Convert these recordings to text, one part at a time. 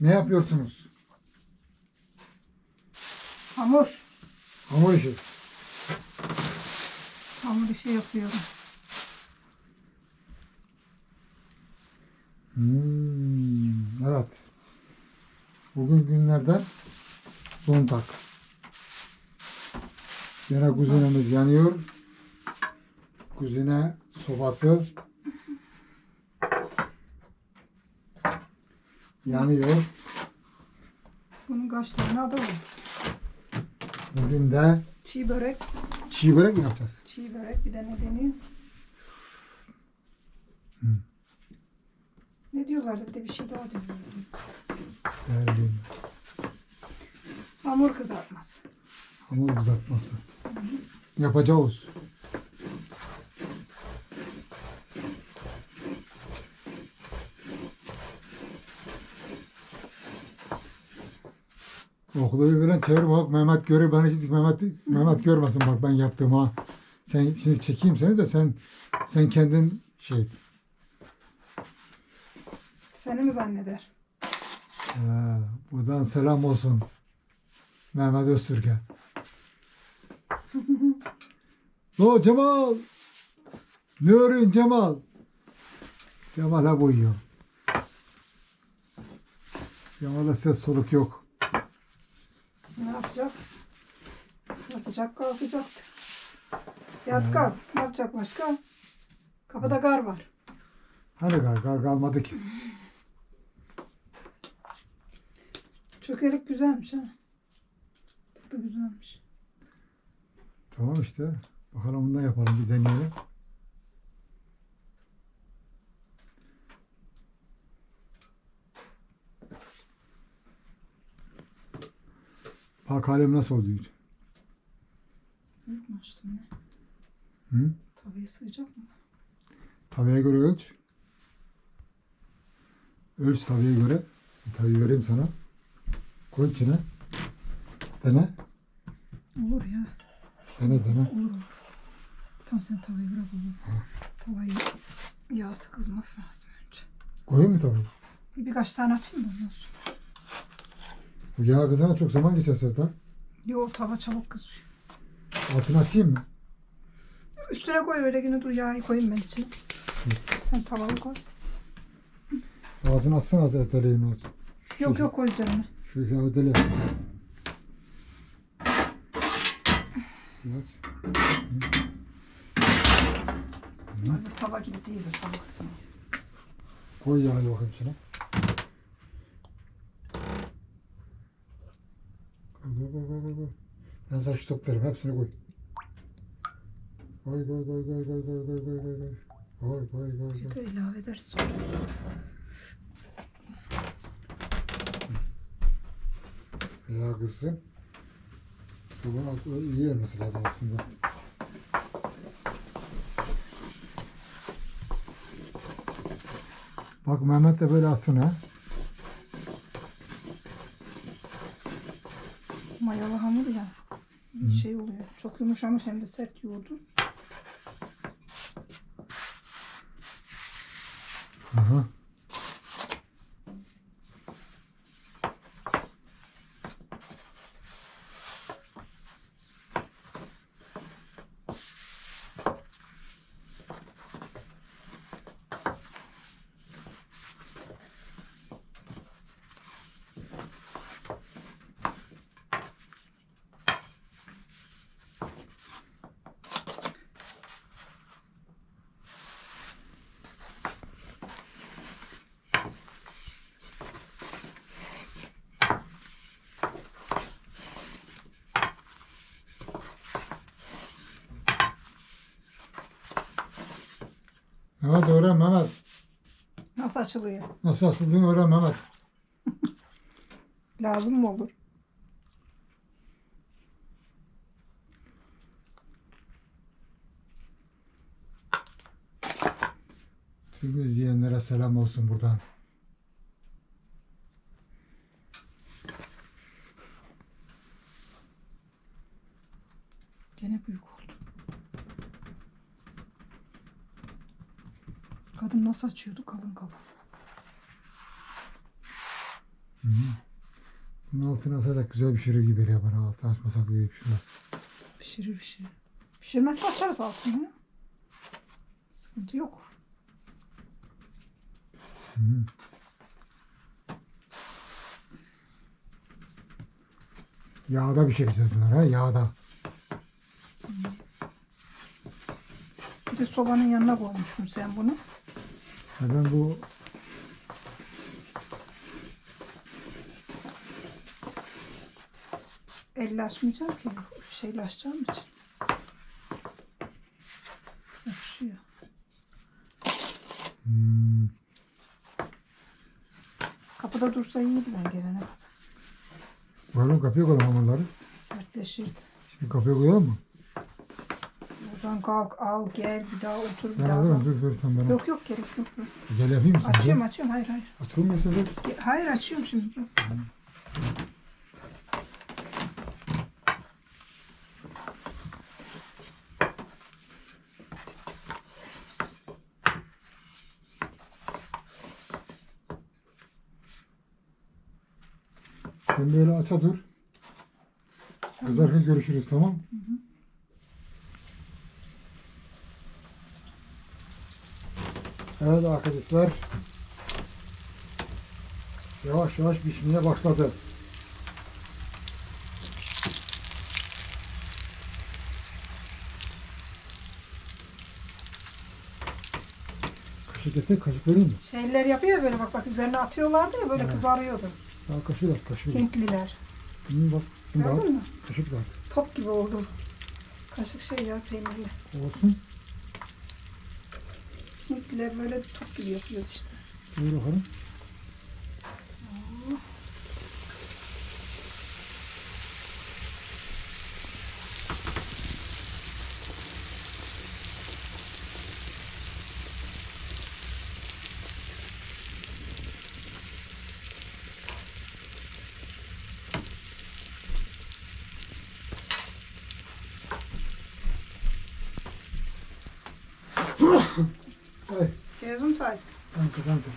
Ne yapıyorsunuz? Hamur. Hamur işi. Hamur işi yapıyorum. Hmm, evet. Bugün günlerden Zontak. Yine kuzinemiz yanıyor. Kuzine sobası yanıyor. Bunun kaç tane adı var? Bugün de Çiğ börek. çiğ börek mi yapacağız? Çiğ börek bir de ne deniyor? Ne diyorlardı bir de bir şey daha diyorlardı. Değerli Hamur kızartması. hamur kızartması. Yapacağız. Oklayı bilen çevir bak Mehmet görür beni hiç Mehmet Mehmet görmesin bak ben yaptım ha. Sen şimdi çekeyim seni de sen sen kendin şey et. Seni mi zanneder? Ha, buradan selam olsun. Mehmet Öztürk'e. Lo Cemal. Ne arıyorsun Cemal? Cemal hep uyuyor. Cemal'e ses soluk yok. Yapacak? Yatacak kalkacaktır. Yat kalk. Ne yapacak başka? Kapıda gar var. Hani kar, kar kalmadı ki. Çökelik güzelmiş ha. Da güzelmiş. Tamam işte. Bakalım bundan yapalım bir deneyelim. Bak halim nasıl oluyor? Büyük mü açtım ne? Hı? Tavaya sığacak mı? Tavaya göre ölç. Ölç tavaya göre. Tavayı vereyim sana. Koy içine. Dene. Olur ya. Dene dene. Olur olur. Tamam sen tavayı bırak olur. Tavayı yağsı kızması lazım önce. Koyayım mı tavayı? Bir birkaç tane açayım da ondan sonra. Bu yağ kızana çok zaman geçer Sertan. Yo tava çabuk kızıyor. Altını açayım mı? Üstüne koy öyle yine dur yağı koyayım ben içine. Sen tavayı koy. Ağzını açsana az eteleğini aç. Yok yok koy üzerine. Şu yağı. Ay, bu tava gibi değil bu çabuk ısınıyor. Koy yağı bakayım içine. Koy koy koy koy koy. Şu toplarım hepsini koy. Koy koy koy koy koy koy koy koy koy koy. Koy koy koy koy. Yeter ilave ederiz sonra. Yağ kızsın. Suyun altı iyi gelmesi lazım aslında. Bak Mehmet de böyle atsın ha. Mayalı hamur ya. Şey oluyor. Çok yumuşamış hem de sert yoğurdu. Mehmet öğren Mehmet. Nasıl açılıyor? Nasıl asıldığını öğren Mehmet. Lazım mı olur? Tüm izleyenlere selam olsun buradan. Gene büyük oldu. Kadın nasıl açıyordu kalın kalın. Bunun altını asacak güzel bir şirin gibi geliyor bana. Altı açmasak iyi pişmez. Pişirir pişirir. Pişirmezse açarız altını. Sıkıntı yok. Yağda pişireceğiz bunları ha. Yağda. Bir de sobanın yanına koymuşsun sen bunu. Ya ben bu Elle açmayacağım ki. Şeyle açacağım için. Yapışıyor. hmm, Kapıda dursa iyiydi ben gelene kadar. koyalım kapıya koyalım hamurları. Sertleşirdi. Şimdi kapıya koyalım mı? Buradan kalk al gel bir daha otur bir Ben daha. alırım kalk. dur dur sen bana. Yok yok gerek yok. yok. Gel yapayım mısın? Açıyorum açıyorum hayır hayır. Açılmıyor sen de. Ge- Hayır açıyorum şimdi. Dur. Sen böyle aça dur. Kızarken görüşürüz tamam Evet arkadaşlar. Yavaş yavaş pişmeye başladı. Kaşık getir, kaşık vereyim mi? Şeyler yapıyor ya böyle bak bak üzerine atıyorlardı ya böyle Evet. kızarıyordu. Daha at, kaşık at. Hintliler. Hı, bak, şimdi. Gördün mü? Kaşık at. Top gibi oldu. Kaşık şey ya peynirli. Olsun. Hintliler böyle top gibi yapıyor işte. Buyur bakalım. Ay, Gesundheit. danke, danke.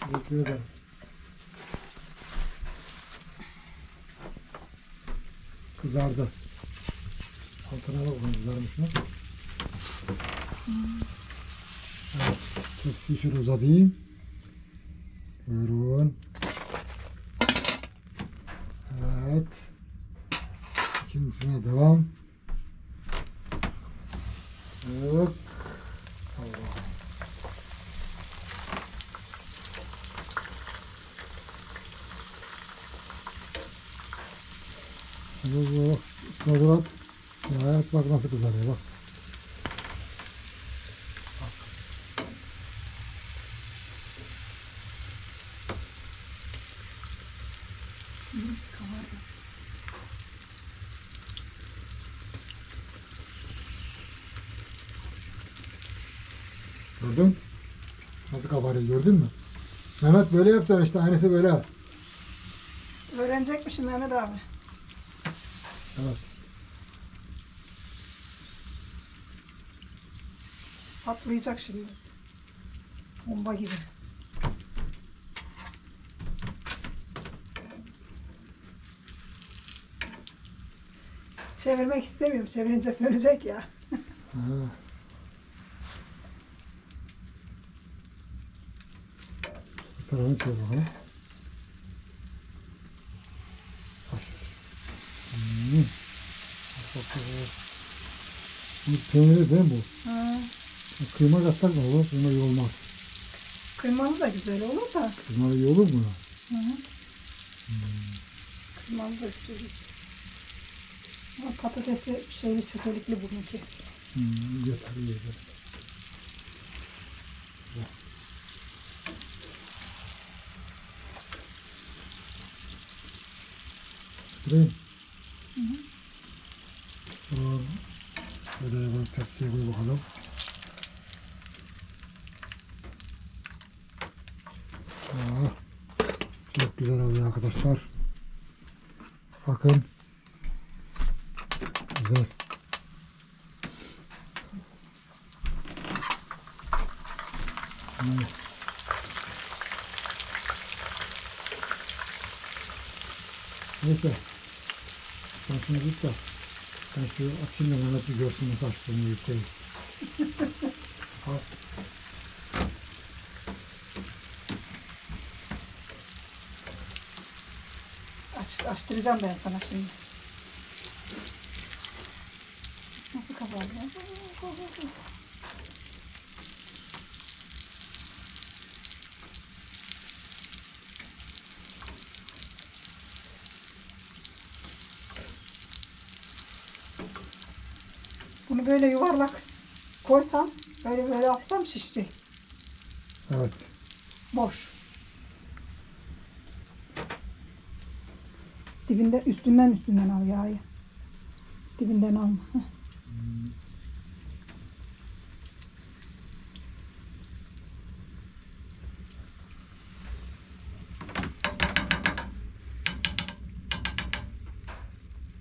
Teşekkür ederim. Kızardı. Altına bak bakalım kızarmış mı? Evet, tepsiyi şöyle uzatayım. Buyurun. Evet. İkincisine devam. Evet. Allah. Bu bu Snodurat. Evet bak nasıl kızarıyor bak. Gördün? Nasıl kabarıyor gördün mü? Mehmet böyle yapacaksın işte aynısı böyle. Öğrenecekmişim Mehmet abi. Evet. Patlayacak şimdi. Bomba gibi. Çevirmek istemiyorum. Çevirince söyleyecek ya. Ha. Çevir bakalım. Ay. Hmm. Bak, bak, bak. Bu peyniri değil mi bu? Ha, Kıyma katsak mı olur? Kıyma iyi olmaz. kıymalı da güzel olur da. Kıyma iyi olur mu? Hı -hı. Kıymalı da güzel. Ama patatesli şeyli çökelikli bugünkü. Hmm, yeter yeter. Güzel. Süreyim. Tamam. Şöyle bak tepsiye koy bakalım. Aa, çok güzel oluyor arkadaşlar. Bakın. Güzel. Evet. Neyse. Şimdi git de. Ben şu açayım da Mehmet bir görsün nasıl açtığını yükleyin. Al. Aç, açtıracağım ben sana şimdi. Nasıl kabardı? Bunu böyle yuvarlak koysam, böyle böyle atsam şişecek. Evet. Boş. Dibinde üstünden üstünden al yağı. Dibinden alma. Heh.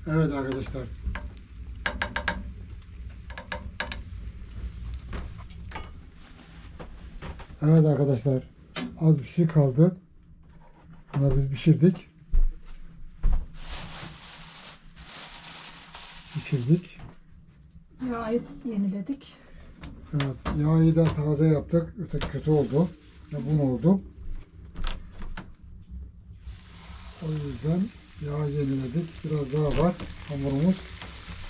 Evet arkadaşlar. Evet arkadaşlar. Az bir şey kaldı. Bunları biz pişirdik. Pişirdik. Yağı yeniledik. Evet. Yağı da taze yaptık. Öteki kötü oldu. Ya bun oldu. O yüzden yağı yeniledik. Biraz daha var hamurumuz.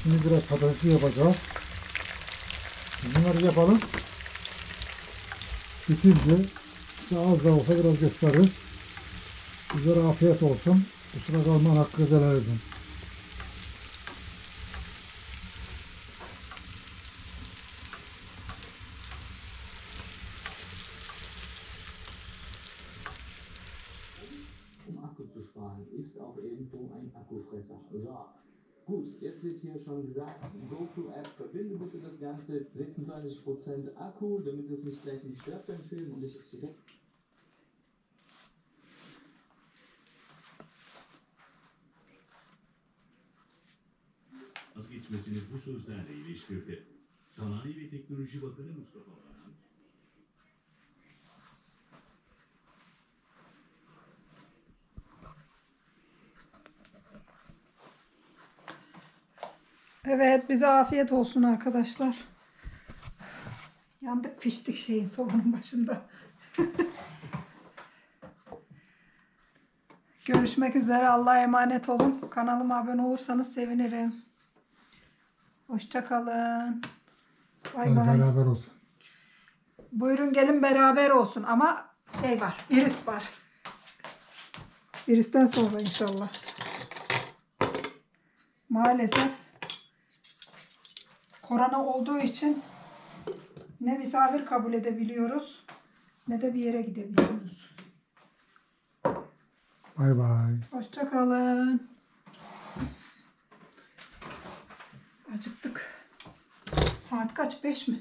Şimdi biraz patatesi yapacağız. Bunları yapalım. Bitince işte az da olsa biraz gösteririz. Sizlere afiyet olsun. Kusura kalman hakkı helal. Ganze, 26% Akku, damit es nicht gleich nicht stört beim Filmen und ich es direkt vazgeçmesini bu sözlerle iliştirdi. Sanayi ve Teknoloji Bakanı Mustafa Varank, Evet bize afiyet olsun arkadaşlar. Yandık piştik şeyin sobanın başında. Görüşmek üzere. Allah'a emanet olun. Kanalıma abone olursanız sevinirim. Hoşça kalın. Bay bay. beraber olsun. Buyurun gelin beraber olsun ama şey var, virüs var. Virüsten sonra inşallah. Maalesef korona olduğu için ne misafir kabul edebiliyoruz ne de bir yere gidebiliyoruz. Bay bay. Hoşça kalın. Acıktık. Saat kaç? Beş mi?